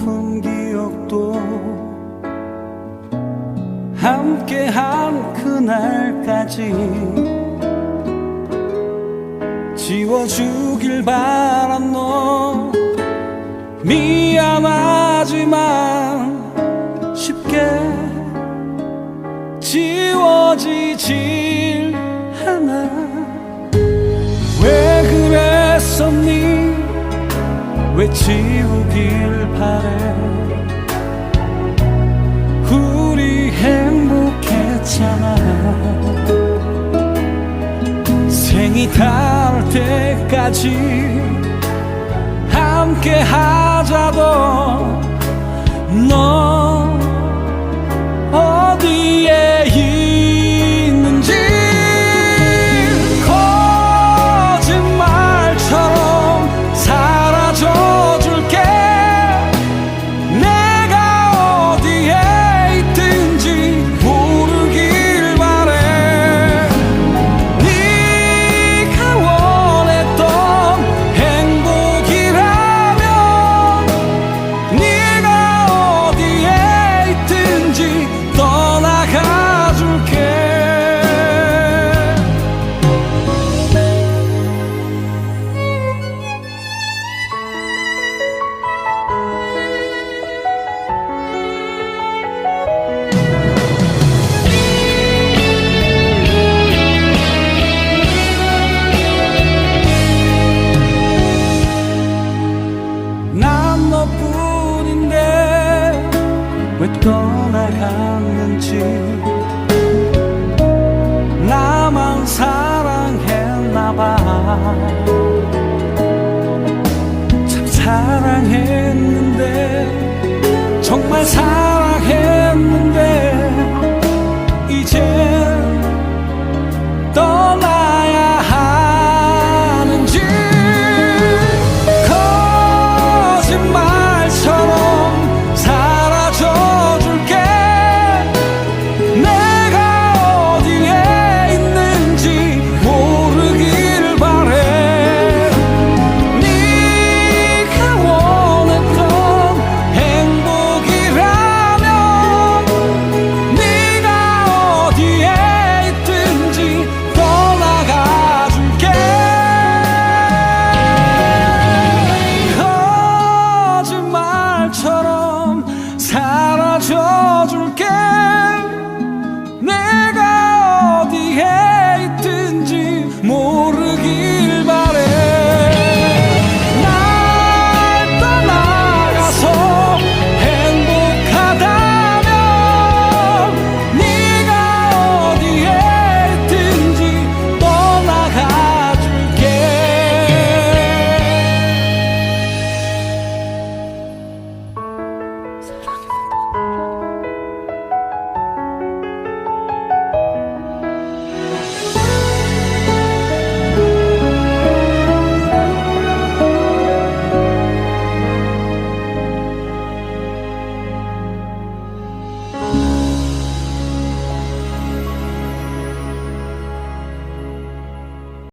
아픈 기억도 함께한 그날까지 지워주길 바란 너 미안하지만 쉽게 지워지질 않아. 왜 지우길 바래. 우리 행복했잖아. 생이 닿을 때까지 함께 하자고. 너 왜 떠나갔는지. 나만 사랑했나봐. 참 사랑했는데 정말 사랑